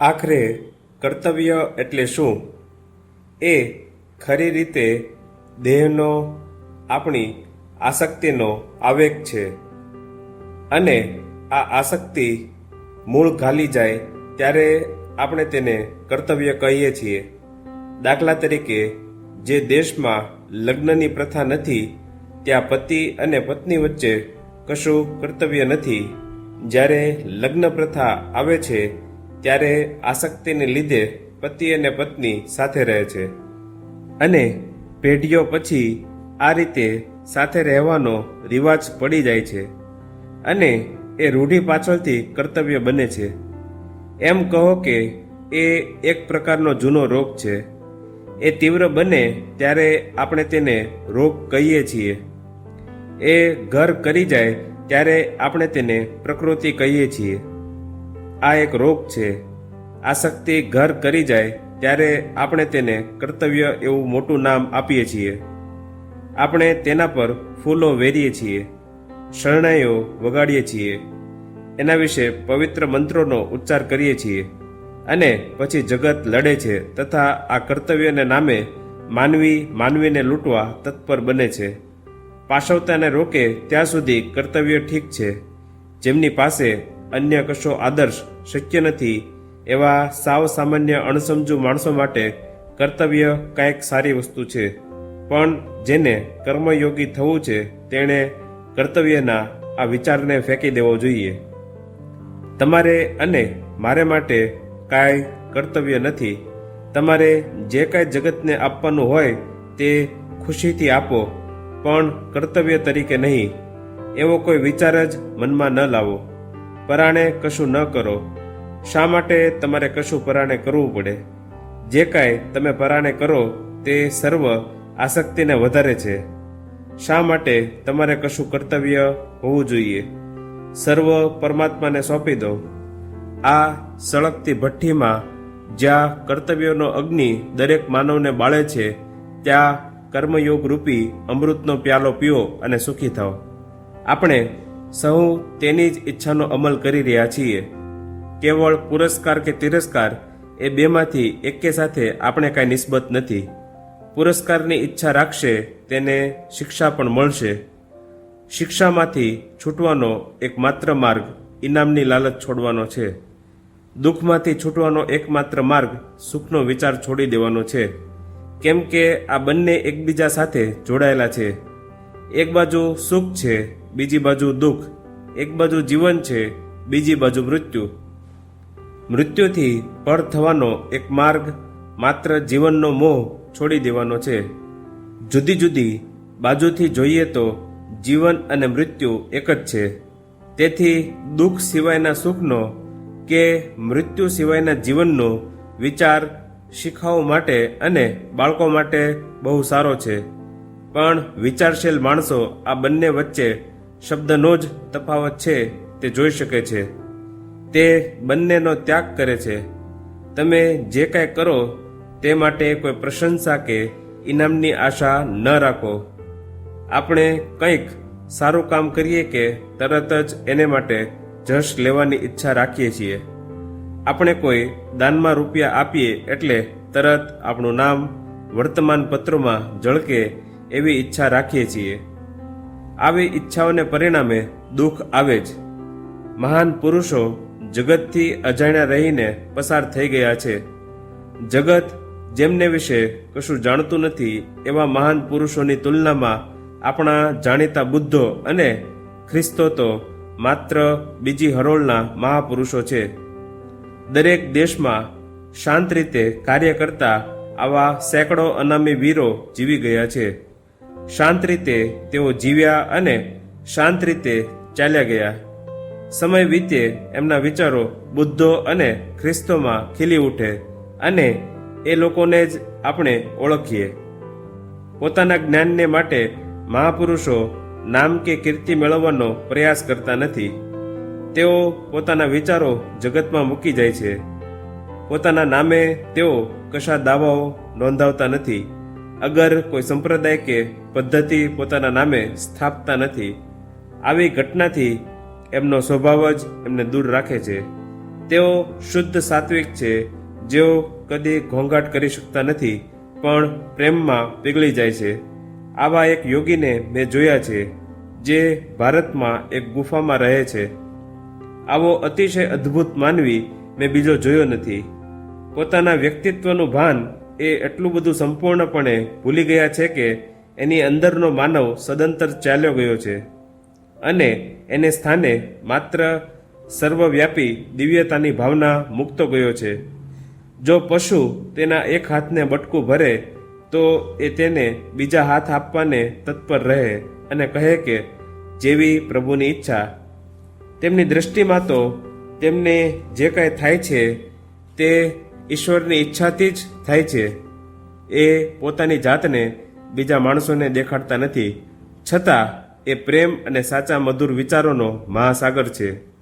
આખરે કર્તવ્ય એટલે શું? એ ખરી રીતે દેહનો, આપણી આસક્તિનો આવેગ છે. અને આ આસક્તિ મૂળ ઘાલી જાય ત્યારે આપણે તેને કર્તવ્ય કહીએ છીએ. દાખલા તરીકે, જે દેશમાં લગ્નની પ્રથા નથી, ત્યાં પતિ અને પત્ની વચ્ચે કશું કર્તવ્ય નથી. જ્યારે લગ્ન પ્રથા આવે છે ત્યારે આસક્તિને લીધે પતિ અને પત્ની સાથે રહે છે. અને પેઢીઓ પછી આ રીતે સાથે રહેવાનો રિવાજ પડી જાય છે અને એ રૂઢિ પાછળથી કર્તવ્ય બને છે. એમ કહો કે એ એક પ્રકારનો જૂનો રોગ છે. એ તીવ્ર બને ત્યારે આપણે તેને રોગ કહીએ છીએ. એ ઘર કરી જાય ત્યારે આપણે તેને પ્રકૃતિ કહીએ છીએ. આ એક રોગ છે. આસક્તિ ઘર કરી જાય ત્યારે આપણે તેને કર્તવ્ય એવું મોટું નામ આપીએ છીએ. આપણે તેના પર ફૂલો વેરીએ છીએ, શરણાઈઓ વગાડીએ છીએ, એના વિશે પવિત્ર મંત્રોનો ઉચ્ચાર કરીએ છીએ અને પછી જગત લડે છે તથા આ કર્તવ્યને નામે માનવી માનવીને લૂંટવા તત્પર બને છે. પાશવતાને રોકે ત્યાં સુધી કર્તવ્ય ઠીક છે. જેમની પાસે અન્ય કશો આદર્શ શક્ય નથી, એવા સાવ સામાન્ય અણસમજુ માણસો માટે કર્તવ્ય કાંઈક સારી વસ્તુ છે. પણ જેને કર્મયોગી થવું છે, તેણે કર્તવ્યના આ વિચારને ફેંકી દેવો જોઈએ. તમારે અને મારે માટે કાંઈ કર્તવ્ય નથી. તમારે જે કાંઈ જગતને આપવાનું હોય, તે ખુશીથી આપો, પણ કર્તવ્ય તરીકે નહીં. એવો કોઈ વિચાર જ મનમાં ન લાવો. પરાણે કશું ન કરો. શા માટે તમારે કશું પરાણે કરવું પડે? જે કાંઈ તમે પરાણે કરો, તે સર્વ આસક્તિને વધારે છે. શા માટે તમારે કશું કર્તવ્ય હોવું જોઈએ? સર્વ પરમાત્માને સોંપી દો. આ સળગતી ભઠ્ઠીમાં જ્યાં કર્તવ્યનો અગ્નિ દરેક માનવને બાળે છે, ત્યાં કર્મયોગ રૂપી અમૃતનો પ્યાલો પીઓ અને સુખી થાઓ. આપણે સહુ તેની જ ઈચ્છાનો અમલ કરી રહ્યા છીએ. કેવળ પુરસ્કાર કે તિરસ્કાર એ બેમાંથી એકે સાથે આપણે કાંઈ નિસ્બત નથી. પુરસ્કારની ઈચ્છા રાખશે, તેને શિક્ષા પણ મળશે. શિક્ષામાંથી છૂટવાનો એકમાત્ર માર્ગ ઇનામની લાલચ છોડવાનો છે. દુઃખમાંથી છૂટવાનો એકમાત્ર માર્ગ સુખનો વિચાર છોડી દેવાનો છે. કેમ કે આ બંને એકબીજા સાથે જોડાયેલા છે. એક બાજુ સુખ છે, બીજી બાજુ દુઃખ. એક બાજુ જીવન છે, બીજી બાજુ મૃત્યુ. મૃત્યુથી પર થવાનો એક માર્ગ માત્ર જીવનનો મોહ છોડી દેવાનો છે. જુદી જુદી બાજુથી જોઈએ તો જીવન અને મૃત્યુ એક જ છે. તેથી દુઃખ સિવાયના સુખનો કે મૃત્યુ સિવાયના જીવનનો વિચાર શીખાવ માટે અને બાળકો માટે બહુ સારો છે. પણ વિચારશીલ માણસો આ બંને વચ્ચે શબ્દનો જ તફાવત છે, તે જોઈ શકે છે. તે બંનેનો ત્યાગ કરે છે. તમે જે કાંઈ કરો, તે માટે કોઈ પ્રશંસા કે ઇનામની આશા ન રાખો. આપણે કંઈક સારું કામ કરીએ કે તરત જ એને માટે જશ લેવાની ઈચ્છા રાખીએ છીએ. આપણે કોઈ દાનમાં રૂપિયા આપીએ એટલે તરત આપણું નામ વર્તમાન પત્રોમાં ઝળકે એવી ઈચ્છા રાખીએ છીએ. આવી ઈચ્છાઓને પરિણામે દુઃખ આવે જ. મહાન પુરુષો જગતથી અજાણ્યા રહીને પસાર થઈ ગયા છે. જગત જેમને વિશે કશું જાણતું નથી એવા મહાન પુરુષોની તુલનામાં આપણા જાણીતા બુદ્ધો અને ખ્રિસ્તો તો માત્ર બીજી હરોળના મહાપુરુષો છે. દરેક દેશમાં શાંત રીતે કાર્ય કરતા આવા સેંકડો અનામી વીરો જીવી ગયા છે. શાંત રીતે તેઓ જીવ્યા અને શાંત રીતે ચાલ્યા ગયા. સમય વીતે એમના વિચારો બુદ્ધો અને ખ્રિસ્તોમાં ખીલી ઉઠે અને એ લોકોને જ આપણે ઓળખીએ. પોતાના જ્ઞાનને માટે મહાપુરુષો નામ કે કીર્તિ મેળવવાનો પ્રયાસ કરતા નથી. તેઓ પોતાના વિચારો જગતમાં મૂકી જાય છે. પોતાના નામે તેઓ કશા દાવાઓ નોંધાવતા નથી. અગર કોઈ સંપ્રદાય કે પદ્ધતિ પોતાના નામે સ્થાપતા નથી, આવી ઘટનાથી એમનો સ્વભાવ જ એમને દૂર રાખે છે. તેઓ શુદ્ધ સાત્વિક છે, જેઓ કદી ઘોંઘાટ કરી શકતા નથી, પણ પ્રેમમાં પીગળી જાય છે. આવા એક યોગીને મેં જોયા છે, જે ભારતમાં એક ગુફામાં રહે છે. આવો અતિશય અદ્ભુત માનવી મેં બીજો જોયો નથી. પોતાના વ્યક્તિત્વનું ભાન એ એટલું બધું સંપૂર્ણપણે ભૂલી ગયા છે કે એની અંદરનો માનવ સદંતર ચાલ્યો ગયો છે. અને એને સ્થાને માત્ર સર્વવ્યાપી દિવ્યતાની ભાવના મૂકતો ગયો છે. જો પશુ તેના એક હાથને બટકું ભરે, તો એ તેને બીજા હાથ આપવાને તત્પર રહે અને કહે કે, જેવી પ્રભુની ઈચ્છા. તેમની દ્રષ્ટિમાં તો તેમને જે કાંઈ થાય છે, તે ઈશ્વરની ઈચ્છાથી જ થાય છે. એ પોતાની જાતને બીજા માણસોને દેખાડતા નથી. છતાં એ પ્રેમ અને સાચા મધુર વિચારોનો મહાસાગર છે.